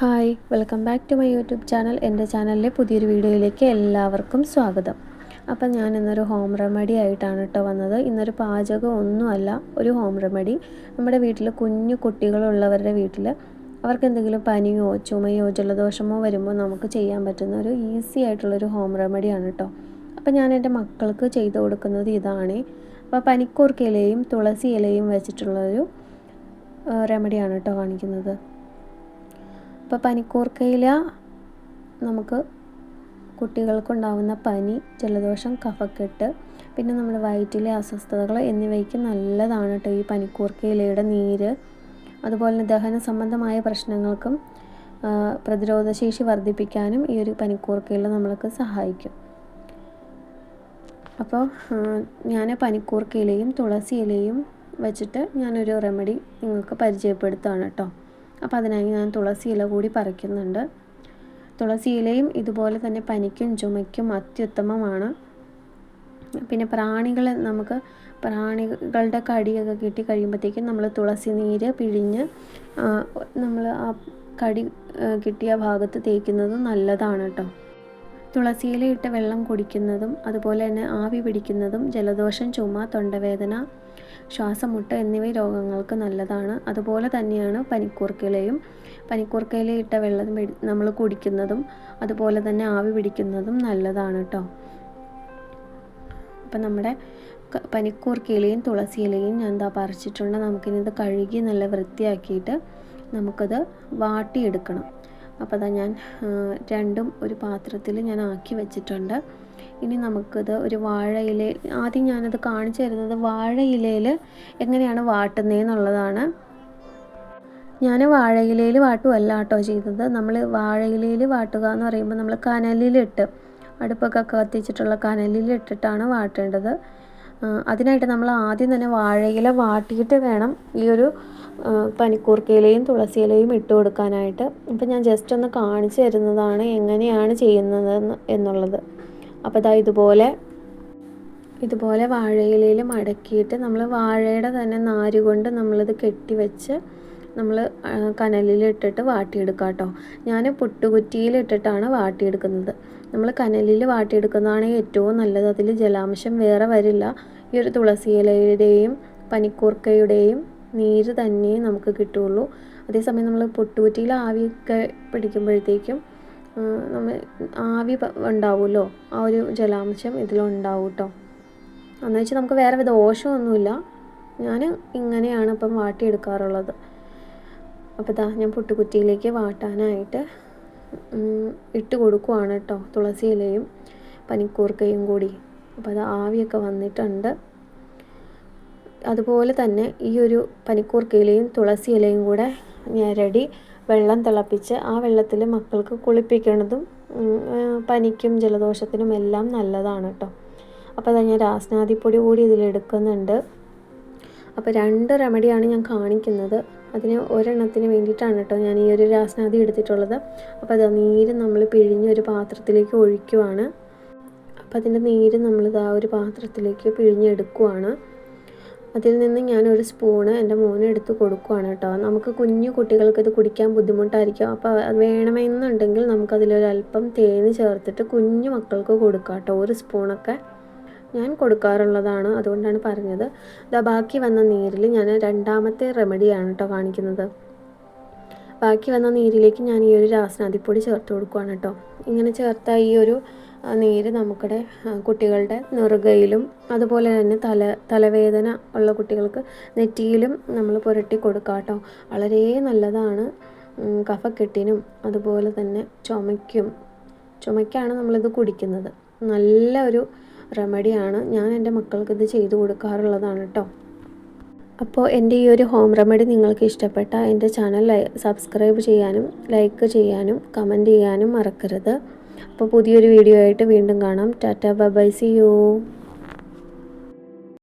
Hi welcome back to my YouTube channel. എന്റെ ചാനലിലെ പുതിയൊരു വീഡിയോയിലേക്ക് എല്ലാവർക്കും സ്വാഗതം. അപ്പം ഞാൻ ഇന്നൊരു ഹോം റെമഡി ആയിട്ടാണ് കേട്ടോ വന്നത്. ഇന്നൊരു പാചകം ഒന്നുമല്ല ഒരു ഹോം റെമഡി. നമ്മുടെ വീട്ടിൽ കുഞ്ഞു കുട്ടികളുള്ളവരുടെ വീട്ടിൽ അവർക്ക് എന്തെങ്കിലും പനിയോ ചുമയോ ജലദോഷമോ വരുമ്പോൾ നമുക്ക് ചെയ്യാൻ പറ്റുന്ന ഒരു ഈസി ആയിട്ടുള്ളൊരു ഹോം റെമഡിയാണ് കേട്ടോ അപ്പം ഞാൻ എന്റെ മക്കൾക്ക് ചെയ്തു കൊടുക്കുന്നത് ഇതാണ്. അപ്പോൾ പനിക്കൂർക്ക ഇലയും തുളസി ഇലയും വെച്ചിട്ടുള്ളൊരു റെമഡിയാണ് കേട്ടോ കാണിക്കുന്നത്. അപ്പോൾ പനിക്കൂർക്കയില നമുക്ക് കുട്ടികൾക്കുണ്ടാവുന്ന പനി ജലദോഷം കഫക്കെട്ട് പിന്നെ നമ്മുടെ വയറ്റിലെ അസ്വസ്ഥതകൾ എന്നിവയ്ക്ക് നല്ലതാണ് കേട്ടോ ഈ പനിക്കൂർക്കയിലയുടെ നീര്. അതുപോലെ തന്നെ ദഹന സംബന്ധമായ പ്രശ്നങ്ങൾക്കും പ്രതിരോധശേഷി വർദ്ധിപ്പിക്കാനും ഈ ഒരു പനിക്കൂർക്കയില നമ്മൾക്ക് സഹായിക്കും. അപ്പോൾ ഞാൻ പനിക്കൂർക്കയിലയും തുളസി ഇലയും വെച്ചിട്ട് ഞാനൊരു റെമഡി നിങ്ങൾക്ക് പരിചയപ്പെടുത്തുകയാണ് കേട്ടോ അപ്പോൾ അതിനായി ഞാൻ തുളസി ഇല കൂടി പറിക്കുന്നുണ്ട്. തുളസി ഇലയും ഇതുപോലെ തന്നെ പനിക്കും ചുമയ്ക്കും അത്യുത്തമമാണ്. പിന്നെ പ്രാണികൾ നമുക്ക് പ്രാണികളുടെ കടിയൊക്കെ കിട്ടി കഴിയുമ്പോഴത്തേക്കും നമ്മൾ തുളസി നീര് പിഴിഞ്ഞ് നമ്മൾ ആ കടി കിട്ടിയ ഭാഗത്ത് തേക്കുന്നത് നല്ലതാണ് കേട്ടോ. തുളസിയില ഇട്ട് വെള്ളം കുടിക്കുന്നതും അതുപോലെ തന്നെ ആവി പിടിക്കുന്നതും ജലദോഷം ചുമ തൊണ്ടവേദന ശ്വാസമുട്ട് എന്നിവ രോഗങ്ങൾക്ക് നല്ലതാണ്. അതുപോലെ തന്നെയാണ് പനിക്കൂർക്കയിലയും. പനിക്കൂർക്കയില ഇട്ട വെള്ളം നമ്മൾ കുടിക്കുന്നതും അതുപോലെ തന്നെ ആവി പിടിക്കുന്നതും നല്ലതാണ് കേട്ടോ അപ്പം നമ്മുടെ പനിക്കൂർക്കയിലയും തുളസിയിലയും ഞാൻ എന്താ പറിച്ചിട്ടുണ്ട്. നമുക്കിനിത് കഴുകി നല്ല വൃത്തിയാക്കിയിട്ട് നമുക്കത് വാട്ടിയെടുക്കണം. അപ്പോൾ അതാ ഞാൻ രണ്ടും ഒരു പാത്രത്തിൽ ഞാൻ ആക്കി വെച്ചിട്ടുണ്ട്. ഇനി നമുക്കിത് ഒരു വാഴയില ആദ്യം ഞാനത് കാണിച്ചു തരുന്നത് വാഴയിലയിൽ എങ്ങനെയാണ് വാട്ടുന്നതെന്നുള്ളതാണ് ഞാൻ വാഴയിലയിൽ വാട്ടുമല്ല കേട്ടോ ചെയ്തത്. നമ്മൾ വാഴയിലയിൽ വാട്ടുക എന്ന് പറയുമ്പോൾ നമ്മൾ കനലിലിട്ട് അടുപ്പൊക്കെ കത്തിച്ചിട്ടുള്ള കനലിലിട്ടിട്ടാണ് വാട്ടേണ്ടത്. അതിനായിട്ട് നമ്മൾ ആദ്യം തന്നെ വാഴയില വാട്ടിയിട്ട് വേണം ഈ ഒരു പനിക്കൂർക്കയിലയും തുളസിയിലയും ഇട്ട് കൊടുക്കാനായിട്ട്. അപ്പം ഞാൻ ജസ്റ്റ് ഒന്ന് കാണിച്ചു തരുന്നതാണ് എങ്ങനെയാണ് ചെയ്യുന്നത് എന്നുള്ളത്. അപ്പോൾ ഇതാ ഇതുപോലെ ഇതുപോലെ വാഴയിലയിൽ മടക്കിയിട്ട് നമ്മൾ വാഴയുടെ തന്നെ നാര് കൊണ്ട് നമ്മളിത് കെട്ടിവെച്ച് നമ്മൾ കനലിലിട്ടിട്ട് വാട്ടിയെടുക്കുക കേട്ടോ ഞാൻ പുട്ടുകുറ്റിയിലിട്ടിട്ടാണ് വാട്ടിയെടുക്കുന്നത്. നമ്മൾ കനലിൽ വാട്ടിയെടുക്കുന്നതാണ് ഏറ്റവും നല്ലത്. അതിൽ ജലാംശം വേറെ വരില്ല. ഈ ഒരു തുളസി ഇലയുടെയും പനിക്കൂർക്കയുടെയും നീര് തന്നെ നമുക്ക് കിട്ടുള്ളൂ. അതേസമയം നമ്മൾ പുട്ടുകുറ്റിയിൽ ആവിയൊക്കെ പിടിക്കുമ്പോഴത്തേക്കും നമ്മൾ ആവി ഉണ്ടാവുമല്ലോ? ആ ഒരു ജലാംശം ഇതിലുണ്ടാവും കേട്ടോ എന്ന് വെച്ചാൽ നമുക്ക് വേറെ ദോഷമൊന്നുമില്ല. ഞാൻ ഇങ്ങനെയാണ് ഇപ്പം വാട്ടിയെടുക്കാറുള്ളത്. അപ്പോൾ ഇതാ ഞാൻ പുട്ടുകുറ്റിയിലേക്ക് വാട്ടാനായിട്ട് ഇട്ട് കൊടുക്കുവാണ് കേട്ടോ തുളസി ഇലയും പനിക്കൂർക്കയും കൂടി. അപ്പോൾ അത് ആവിയൊക്കെ വന്നിട്ടുണ്ട്. അതുപോലെ തന്നെ ഈ ഒരു പനിക്കൂർക്കയിലയും തുളസി ഇലയും കൂടെ ഞെരടി വെള്ളം തിളപ്പിച്ച് ആ വെള്ളത്തിൽ മക്കൾക്ക് കുളിപ്പിക്കുന്നതും പനിക്കും ജലദോഷത്തിനും എല്ലാം നല്ലതാണ് കേട്ടോ അപ്പോൾ അതാ ഞാൻ രാസ്നാദിപ്പൊടി കൂടി ഇതിലെടുക്കുന്നുണ്ട് അപ്പോൾ രണ്ട് റെമഡിയാണ് ഞാൻ കാണിക്കുന്നത്. അതിന് ഒരെണ്ണത്തിന് വേണ്ടിയിട്ടാണ് കേട്ടോ ഞാൻ ഈ ഒരു രാസ്നാദി എടുത്തിട്ടുള്ളത്. അപ്പോൾ അത് നീര് നമ്മൾ പിഴിഞ്ഞ് ഒരു പാത്രത്തിലേക്ക് ഒഴിക്കുവാണ്. അപ്പോൾ അതിന്റെ നീര് നമ്മൾ ആ ഒരു പാത്രത്തിലേക്ക് പിഴിഞ്ഞെടുക്കുവാണ്. അതിൽ നിന്ന് ഞാൻ ഒരു സ്പൂണ് എന്റെ മോനെടുത്ത് കൊടുക്കുവാണ് കേട്ടോ. നമുക്ക് കുഞ്ഞു കുട്ടികൾക്ക് ഇത് കുടിക്കാൻ ബുദ്ധിമുട്ടായിരിക്കും. അപ്പോൾ അത് വേണമെന്നുണ്ടെങ്കിൽ നമുക്കതിലൊരല്പം തേന് ചേർത്തിട്ട് കുഞ്ഞു മക്കൾക്ക് കൊടുക്കാം കേട്ടോ. ഒരു സ്പൂണൊക്കെ ഞാൻ കൊടുക്കാറുള്ളതാണ് അതുകൊണ്ടാണ് പറഞ്ഞത്. ഇതാ ബാക്കി വന്ന നീരിൽ ഞാൻ രണ്ടാമത്തെ റെമഡിയാണ് കേട്ടോ കാണിക്കുന്നത്. ബാക്കി വന്ന നീരിലേക്ക് ഞാൻ ഈ ഒരു രാസനാദിപ്പൊടി ചേർത്ത് കൊടുക്കുകയാണ് കേട്ടോ. ഇങ്ങനെ ചേർത്ത ഈ ഒരു നീര് നമുക്കിടെ കുട്ടികളുടെ നെറുകയിലും അതുപോലെ തന്നെ തല തലവേദന ഉള്ള കുട്ടികൾക്ക് നെറ്റിയിലും നമ്മൾ പുരട്ടി കൊടുക്കാം കേട്ടോ. വളരെ നല്ലതാണ് കഫക്കെട്ടിനും അതുപോലെ തന്നെ ചുമയ്ക്കും. ചുമയ്ക്കാണ് നമ്മളിത് കുടിക്കുന്നത്. നല്ല ഒരു റെമഡിയാണ്. ഞാൻ എന്റെ മക്കൾക്ക് ഇത് ചെയ്തു കൊടുക്കാറുള്ളതാണ് കേട്ടോ. അപ്പോൾ എന്റെ ഈ ഒരു ഹോം റെമഡി നിങ്ങൾക്ക് ഇഷ്ടപ്പെട്ട എന്റെ ചാനൽ സബ്സ്ക്രൈബ് ചെയ്യാനും ലൈക്ക് ചെയ്യാനും കമന്റ് ചെയ്യാനും മറക്കരുത്. അപ്പോൾ പുതിയൊരു വീഡിയോ ആയിട്ട് വീണ്ടും കാണാം. Tata bye bye see you